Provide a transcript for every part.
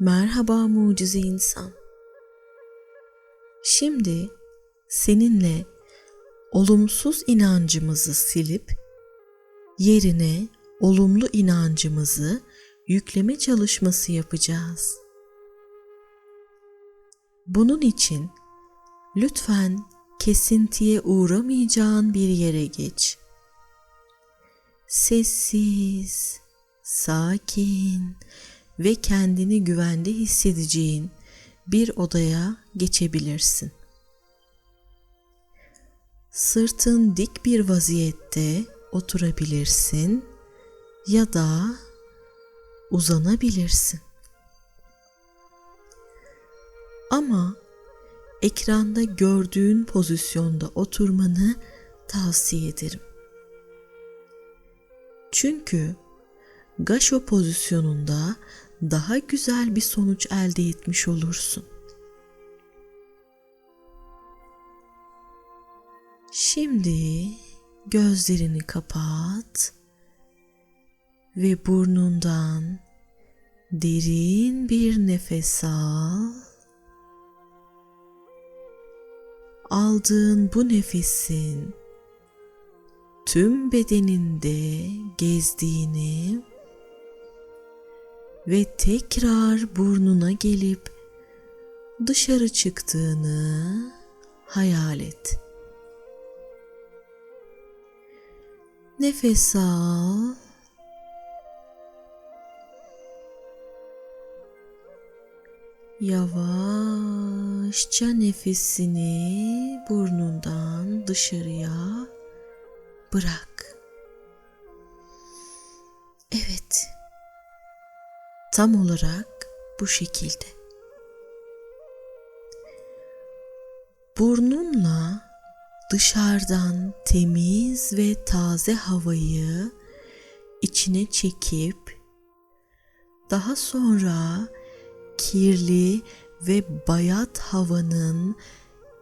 Merhaba mucize insan. Şimdi seninle olumsuz inancımızı silip yerine olumlu inancımızı yükleme çalışması yapacağız. Bunun için lütfen kesintiye uğramayacağın bir yere geç. Sessiz, sakin ve kendini güvende hissedeceğin bir odaya geçebilirsin. Sırtın dik bir vaziyette oturabilirsin ya da uzanabilirsin. Ama ekranda gördüğün pozisyonda oturmanı tavsiye ederim. Çünkü gaşo pozisyonunda daha güzel bir sonuç elde etmiş olursun. Şimdi gözlerini kapat ve burnundan derin bir nefes al. Aldığın bu nefesin tüm bedeninde gezdiğini ve tekrar burnuna gelip dışarı çıktığını hayal et. Nefes al. Yavaşça nefesini burnundan dışarıya bırak. Tam olarak bu şekilde. Burnunla dışarıdan temiz ve taze havayı içine çekip daha sonra kirli ve bayat havanın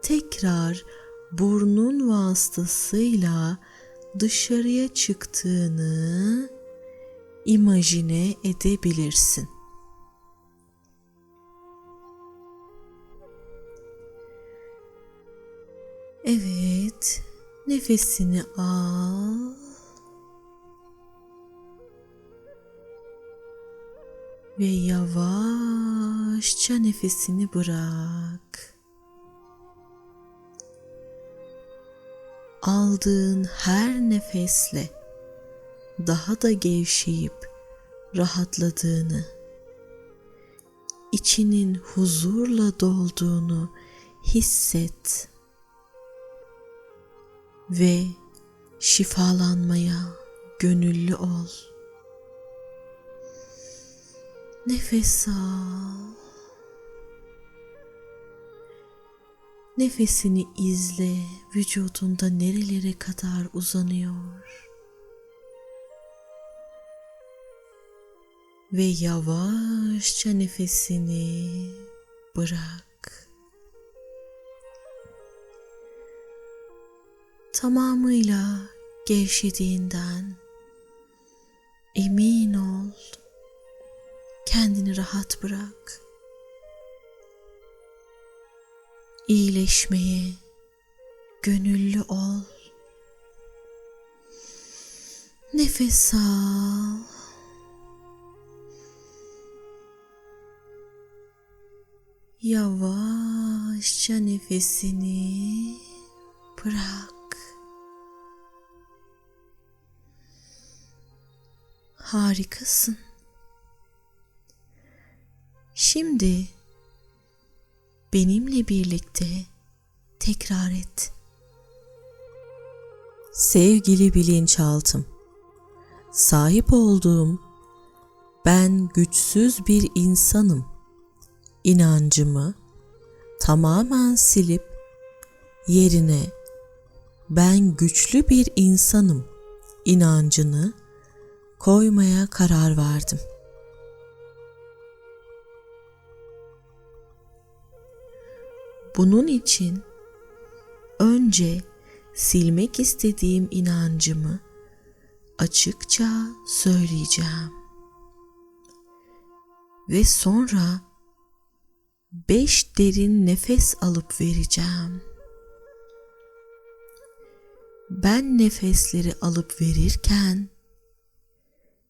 tekrar burnun vasıtasıyla dışarıya çıktığını imajine edebilirsin. Evet, nefesini al. Ve yavaşça nefesini bırak. Aldığın her nefesle daha da gevşeyip rahatladığını, içinin huzurla dolduğunu hisset ve şifalanmaya gönüllü ol. Nefes al. Nefesini izle, vücudunda nerelere kadar uzanıyor. Ve yavaşça nefesini bırak. Tamamıyla gevşediğinden emin ol. Kendini rahat bırak. İyileşmeye gönüllü ol. Nefes al. Yavaşça nefesini bırak. Harikasın. Şimdi benimle birlikte tekrar et. Sevgili bilinçaltım, sahip olduğum ben güçsüz bir insanım inancımı tamamen silip yerine ben güçlü bir insanım inancını koymaya karar verdim. Bunun için önce silmek istediğim inancımı açıkça söyleyeceğim. ve sonra beş derin nefes alıp vereceğim. Ben nefesleri alıp verirken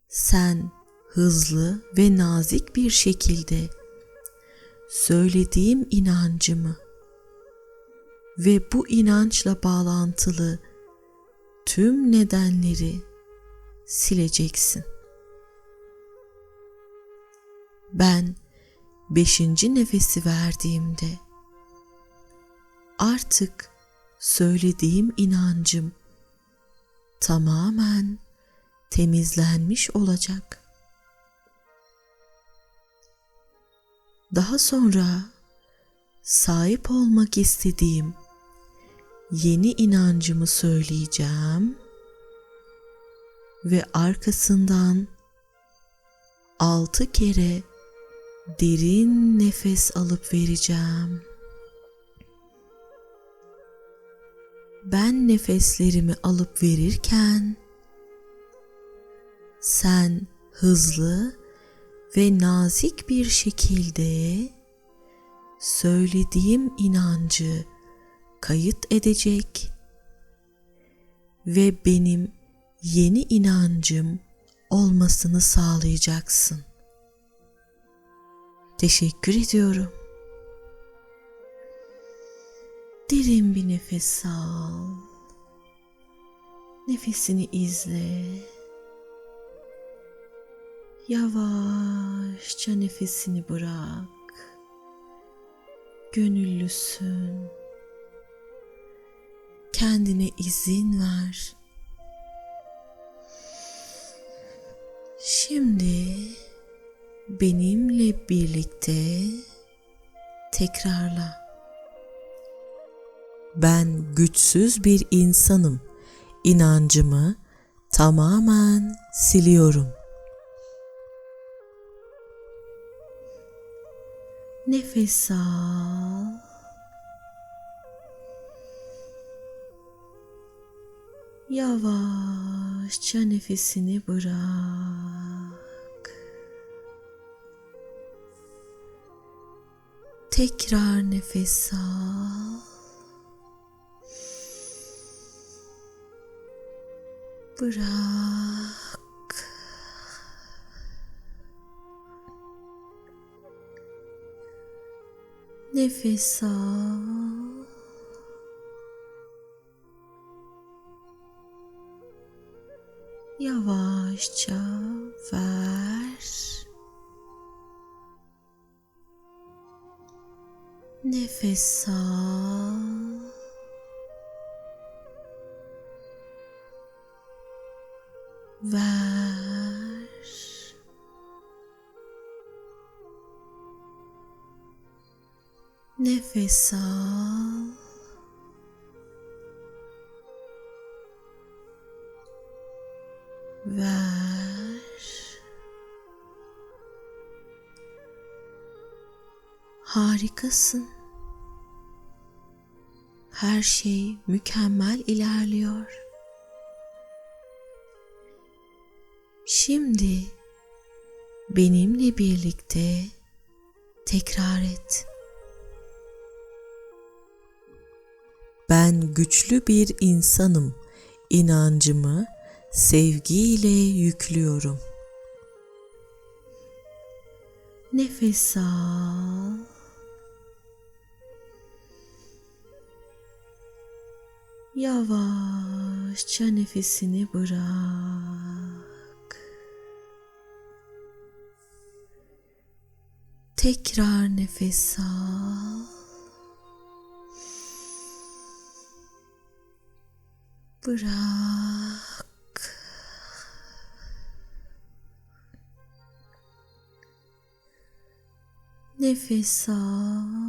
sen hızlı ve nazik bir şekilde söylediğim inancımı ve bu inançla bağlantılı tüm nedenleri sileceksin. Ben beşinci nefesi verdiğimde artık söylediğim inancım tamamen temizlenmiş olacak. Daha sonra sahip olmak istediğim yeni inancımı söyleyeceğim ve arkasından altı kere derin nefes alıp vereceğim. Ben nefeslerimi alıp verirken sen hızlı ve nazik bir şekilde söylediğim inancı kayıt edecek ve benim yeni inancım olmasını sağlayacaksın. Teşekkür ediyorum. Derin bir nefes al. Nefesini izle. Yavaşça nefesini bırak. Gönüllüsün. Kendine izin ver. Şimdi benimle birlikte tekrarla. Ben güçsüz bir insanım. İnancımı tamamen siliyorum. Nefes al. Yavaşça nefesini bırak. Tekrar nefes al. Bırak. Nefes al. Yavaşça ver. Nefes al. Ver. Nefes al. Ver. Harikasın. Her şey mükemmel ilerliyor. Şimdi benimle birlikte tekrar et. Ben güçlü bir insanım. İnancımı sevgiyle yüklüyorum. Nefes al. Yavaşça nefesini bırak. Tekrar nefes al. Bırak. Nefes al.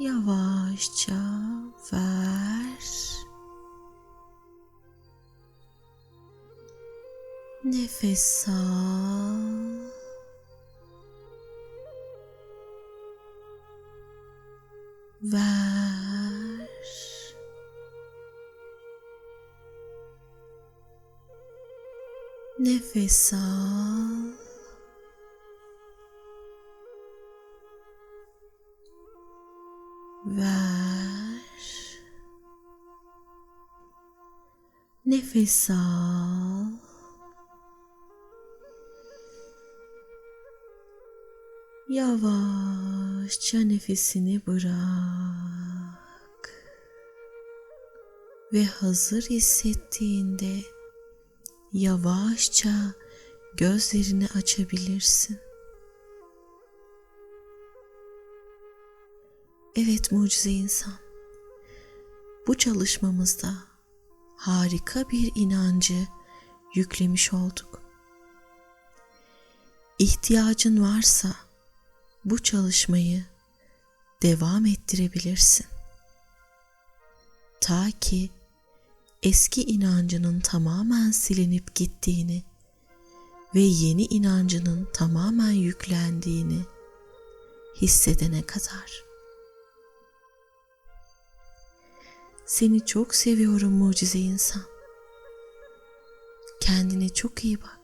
Yavaşça ver. Nefes al. Ver. Nefes al. Nefes al. Yavaşça nefesini bırak. Ve hazır hissettiğinde yavaşça gözlerini açabilirsin. Evet mucize insan. Bu çalışmamızda harika bir inancı yüklemiş olduk. İhtiyacın varsa bu çalışmayı devam ettirebilirsin. Ta ki eski inancının tamamen silinip gittiğini ve yeni inancının tamamen yüklendiğini hissedene kadar. Seni çok seviyorum mucize insan. Kendine çok iyi bak.